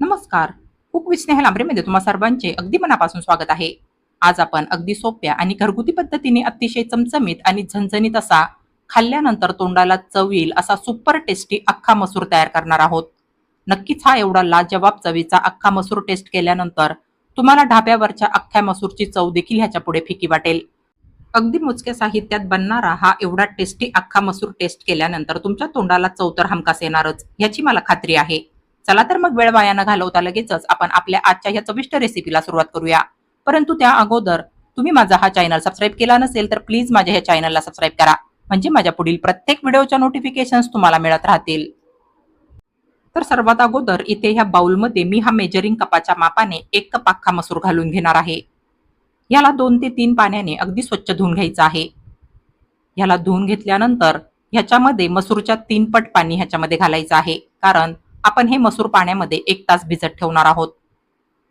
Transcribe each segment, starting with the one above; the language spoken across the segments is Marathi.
नमस्कार. कुक विथ स्नेहल तुम्हा सर्वांचे अगदी मनापासून स्वागत आहे. आज आपण अगदी सोप्या आणि घरगुती पद्धतीने अतिशय चमचमीत आणि झणझणीत असा खाल्ल्यानंतर तोंडाला चव येईल असा सुपर टेस्टी अख्खा मसूर तयार करणार आहोत. नक्कीच हा एवढा लाजवाब चवीचा अख्खा मसूर टेस्ट केल्यानंतर तुम्हाला ढाब्यावरच्या अख्ख्या मसूरची चव देखील ह्याच्या पुढे फिकी वाटेल. अगदी मोजक्या साहित्यात बनणारा हा एवढा टेस्टी अख्खा मसूर टेस्ट केल्यानंतर तुमच्या तोंडाला चव तर हमकास येणारच याची मला खात्री आहे. चला तर मग वेळ वाया न घालवता लगेचच आपण आपल्या आजच्या ह्या चविष्ट रेसिपीला सुरुवात करूया. परंतु त्या अगोदर तुम्ही माझा हा चॅनल सबस्क्राईब केला नसेल तर प्लीज माझ्या ह्या चॅनलला सबस्क्राईब करा. म्हणजे माझ्या पुढील प्रत्येक व्हिडिओच्या नोटिफिकेशन तुम्हाला मिळत राहतील. तर सर्वात अगोदर इथे ह्या बाउलमध्ये मी हा मेजरिंग कपाच्या मापाने एक कप अख्खा मसूर घालून घेणार आहे. याला दोन ते तीन पाण्याने अगदी स्वच्छ धुवून घ्यायचं आहे. ह्याला धुवून घेतल्यानंतर ह्याच्यामध्ये मसूरच्या तीन पट पाणी ह्याच्यामध्ये घालायचं आहे. कारण आपण हे मसूर पाण्यामध्ये एक तास भिजत ठेवणार आहोत.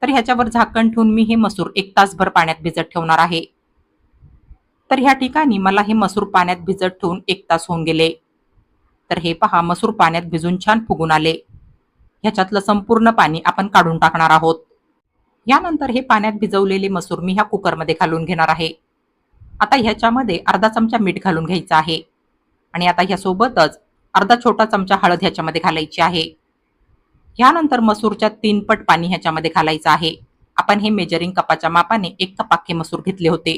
तर ह्याच्यावर झाकण ठेवून मी हे मसूर एक तासभर पाण्यात भिजत ठेवणार आहे. तर ह्या ठिकाणी मला हे मसूर पाण्यात भिजत ठेवून एक तास होऊन गेले. तर हे पहा मसूर पाण्यात भिजून छान फुगून आले. ह्याच्यातलं संपूर्ण पाणी आपण काढून टाकणार आहोत. यानंतर हे पाण्यात भिजवलेले मसूर मी ह्या कुकरमध्ये घालून घेणार आहे. आता ह्याच्यामध्ये अर्धा चमचा मीठ घालून घ्यायचं आहे. आणि आता ह्यासोबतच अर्धा छोटा चमचा हळद ह्याच्यामध्ये घालायची आहे. ह्यानंतर मसूरच्या तीन पट पाणी ह्याच्यामध्ये घालायचं आहे. आपण हे मेजरिंग कपाच्या मापाने एक कप मसूर घेतले होते.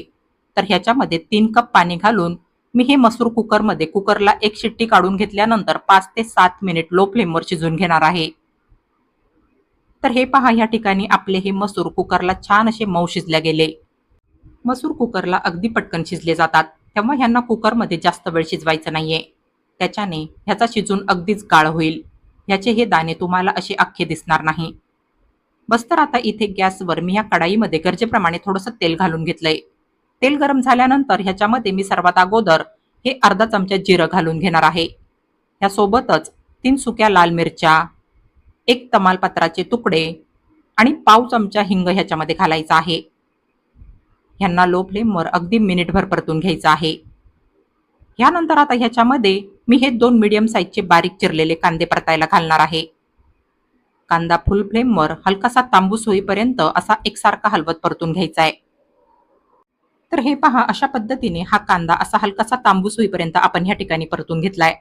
तर ह्याच्यामध्ये तीन कप पाणी घालून मी हे मसूर कुकरमध्ये कुकरला एक शिट्टी काढून घेतल्यानंतर पाच ते सात मिनिट लो फ्लेमवर शिजून घेणार आहे. तर हे पहा या ठिकाणी आपले हे मसूर कुकरला छान असे मऊ शिजले गेले. मसूर कुकरला अगदी पटकन शिजले जातात. तेव्हा ह्यांना कुकरमध्ये जास्त वेळ शिजवायचं नाहीये. त्याच्याने ह्याचा शिजून अगदीच गाळ होईल. याचे हे दाणे तुम्हाला असे अख्खे दिसणार नाही. बस तर आता इथे गॅसवर मी ह्या कढाईमध्ये गरजेप्रमाणे थोडंसं तेल घालून घेतलंय. तेल गरम झाल्यानंतर ह्याच्यामध्ये मी सर्वात अगोदर हे अर्धा चमचा जिरं घालून घेणार आहे. ह्यासोबतच तीन सुक्या लाल मिरच्या एक तमालपत्राचे तुकडे आणि पाव चमचा हिंग ह्याच्यामध्ये घालायचा आहे. ह्यांना लो फ्लेमवर अगदी मिनिटभर परतून घ्यायचं आहे. यानंतर आता ह्याच्यामध्ये मी हे दोन मीडियम साईजचे बारीक चिरलेले कांदे परतायला घालणार आहे. कांदा फुल फ्लेमवर हलकासा तांबूस होईपर्यंत असा एकसारखा हलवत परतून घ्यायचा आहे. तर हे पहा अशा पद्धतीने हा कांदा असा हलकासा तांबूस होईपर्यंत आपण ह्या ठिकाणी परतून घेतलाय.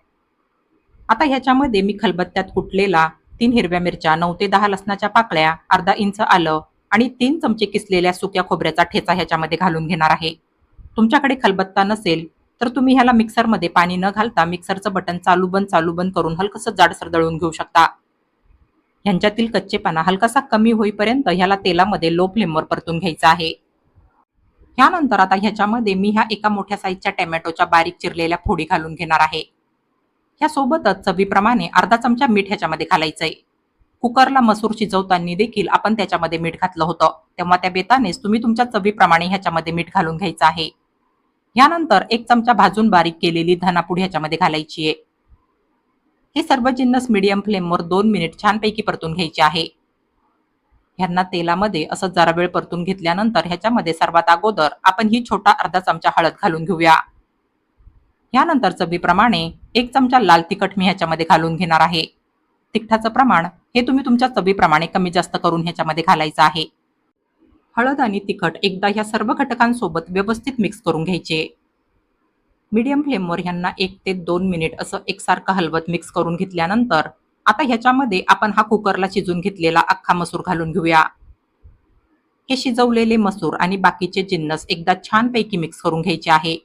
आता ह्याच्यामध्ये मी खलबत्त्यात कुटलेला तीन हिरव्या मिरच्या नऊ ते दहा लसणाच्या पाकळ्या अर्धा इंच आलं आणि तीन चमचे किसलेल्या सुक्या खोबऱ्याचा ठेचा ह्याच्यामध्ये घालून घेणार आहे. तुमच्याकडे खलबत्ता नसेल तर तुम्ही ह्याला मिक्सरमध्ये पाणी न घालता मिक्सरचं बटन चालू बंद चालू बंद करून हलकसं जाडसर दळून घेऊ शकता. ह्यांच्यातील कच्चेपणा हलकासा कमी होईपर्यंत ह्याला तेलामध्ये लो फ्लेमवर परतून घ्यायचा आहे. ह्यानंतर आता ह्याच्यामध्ये मी ह्या एका मोठ्या साईजच्या टॅमॅटोच्या बारीक चिरलेल्या फोडी घालून घेणार आहे. ह्यासोबतच चवीप्रमाणे अर्धा चमचा मीठ ह्याच्यामध्ये घालायचंय. कुकरला मसूर शिजवताना देखील आपण त्याच्यामध्ये मीठ घातलं होतं. तेव्हा त्या बेतानेच तुम्ही तुमच्या चवीप्रमाणे ह्याच्यामध्ये मीठ घालून घ्यायचं आहे. यानंतर एक चमचा भाजून बारीक केलेली धनापूड ह्याच्यामध्ये घालायची आहे. हे सर्व जिन्नस मीडियम फ्लेमवर दोन मिनिट छानपैकी परतून घ्यायचे आहे. ह्यांना तेलामध्ये असं जरा वेळ परतून घेतल्यानंतर ह्याच्यामध्ये सर्वात अगोदर आपण ही छोटा अर्धा चमचा हळद घालून घेऊया. यानंतर चवीप्रमाणे एक चमचा लाल तिखट मी ह्याच्यामध्ये घालून घेणार आहे. तिखटाचं प्रमाण हे तुम्ही तुमच्या चवीप्रमाणे कमी जास्त करून ह्याच्यामध्ये घालायचं आहे. हळद आणि तिखट एकदा ह्या सर्व घटकांसोबत व्यवस्थित मिक्स करून घ्यायचे. मीडियम फ्लेमवर ह्यांना एक ते दोन मिनिट असं एकसारखं हलवत मिक्स करून घेतल्यानंतर आता ह्याच्यामध्ये आपण हा कुकरला शिजून घेतलेला अख्खा मसूर घालून घेऊया. हे शिजवलेले मसूर आणि बाकीचे जिन्नस एकदा छानपैकी मिक्स करून घ्यायचे आहे.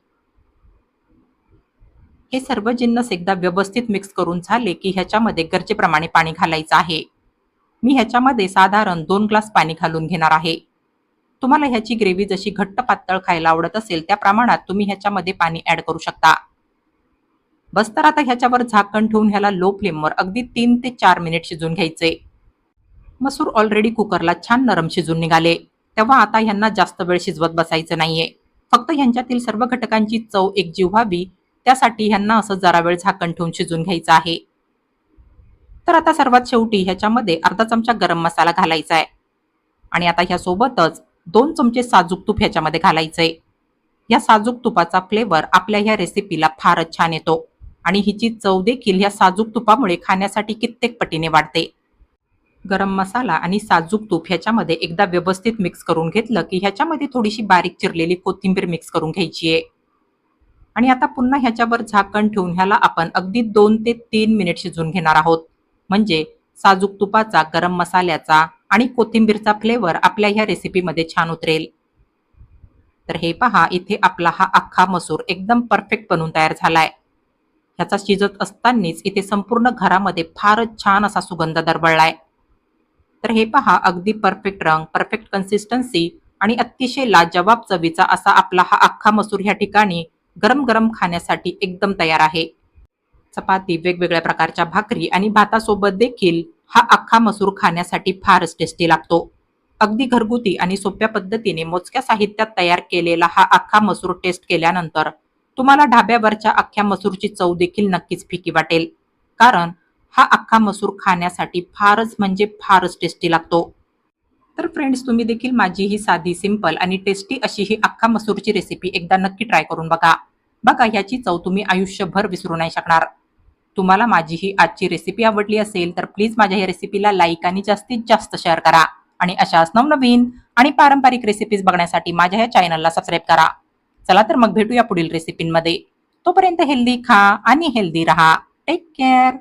हे सर्व जिन्नस एकदा व्यवस्थित मिक्स करून झाले की ह्याच्यामध्ये गरजेप्रमाणे पाणी घालायचं आहे. मी ह्याच्यामध्ये साधारण दोन ग्लास पाणी घालून घेणार आहे. तुम्हाला ह्याची ग्रेव्ही जशी घट्ट पातळ खायला आवडत असेल त्या प्रमाणात तुम्ही ह्याच्यामध्ये पाणी ऍड करू शकता. बस तर आता ह्याच्यावर झाकण ठेवून ह्याला लो फ्लेमवर अगदी तीन ते चार मिनिट शिजून घ्यायचे. मसूर ऑलरेडी कुकरला छान नरम शिजून निघाले. तेव्हा आता ह्यांना जास्त वेळ शिजवत बसायचं नाहीये. फक्त ह्यांच्यातील सर्व घटकांची चव एकजीव व्हावी त्यासाठी ह्यांना असं जरा वेळ झाकण ठेवून शिजून घ्यायचं आहे. तर आता सर्वात शेवटी ह्याच्यामध्ये अर्धा चमचा गरम मसाला घालायचा आहे. आणि आता ह्यासोबतच दोन चमचे साजूक तूप ह्याच्यामध्ये घालायचंय. या साजूक तुपाचा फ्लेवर आपल्या ह्या रेसिपीला फारच छान येतो. आणि हिची चव देखील ह्या साजूक तुपामुळे खाण्यासाठी कित्येक पटीने वाढते. गरम मसाला आणि साजूक तूप ह्याच्यामध्ये एकदा व्यवस्थित मिक्स करून घेतलं की ह्याच्यामध्ये थोडीशी बारीक चिरलेली कोथिंबीर मिक्स करून घ्यायची आहे. आणि आता पुन्हा ह्याच्यावर झाकण ठेवून ह्याला आपण अगदी दोन ते तीन मिनिट शिजवून घेणार आहोत. म्हणजे साजूक तुपाचा गरम मसाल्याचा आणि कोथिंबीरचा फ्लेवर आपल्या ह्या रेसिपीमध्ये छान उतरेल. तर हे पहा इथे आपला हा अख्खा मसूर एकदम परफेक्ट बनून तयार झालाय. ह्याचा शिजत असतानाच इथे संपूर्ण घरामध्ये फारच छान असा सुगंध दरवळलाय. तर हे पहा अगदी परफेक्ट रंग परफेक्ट कन्सिस्टन्सी आणि अतिशय लाजवाब चवीचा असा आपला हा अख्खा मसूर ह्या ठिकाणी गरम गरम खाण्यासाठी एकदम तयार आहे. चपाती वेगवेगळ्या प्रकारच्या भाकरी आणि भातासोबत देखील हा अख्खा मसूर खाण्यासाठी फारच टेस्टी लागतो. अगदी घरगुती आणि सोप्या पद्धतीने मोजक्या साहित्यात तयार केलेला हा अख्खा मसूर टेस्ट केल्यानंतर तुम्हाला ढाब्यावरच्या अख्ख्या मसूरची चव देखील नक्कीच फिकी वाटेल. कारण हा अख्खा मसूर खाण्यासाठी फारच म्हणजे फारच टेस्टी लागतो. तर फ्रेंड्स तुम्ही देखील माझी ही साधी सिंपल आणि टेस्टी अशी ही अख्खा मसूरची रेसिपी एकदा नक्की ट्राय करून बघा. बघा ह्याची चव तुम्ही आयुष्यभर विसरू नाही शकणार. तुम्हाला माझी ही आजची रेसिपी आवडली असेल तर प्लीज माझ्या या रेसिपीला लाईक आणि जास्तीत जास्त शेअर करा. आणि अशाच नवनवीन आणि पारंपरिक रेसिपीज बघण्यासाठी माझ्या या चॅनलला सबस्क्राईब करा. चला तर मग भेटूया पुढील रेसिपींमध्ये तोपर्यंत हेल्दी खा आणि हेल्दी रहा. Take care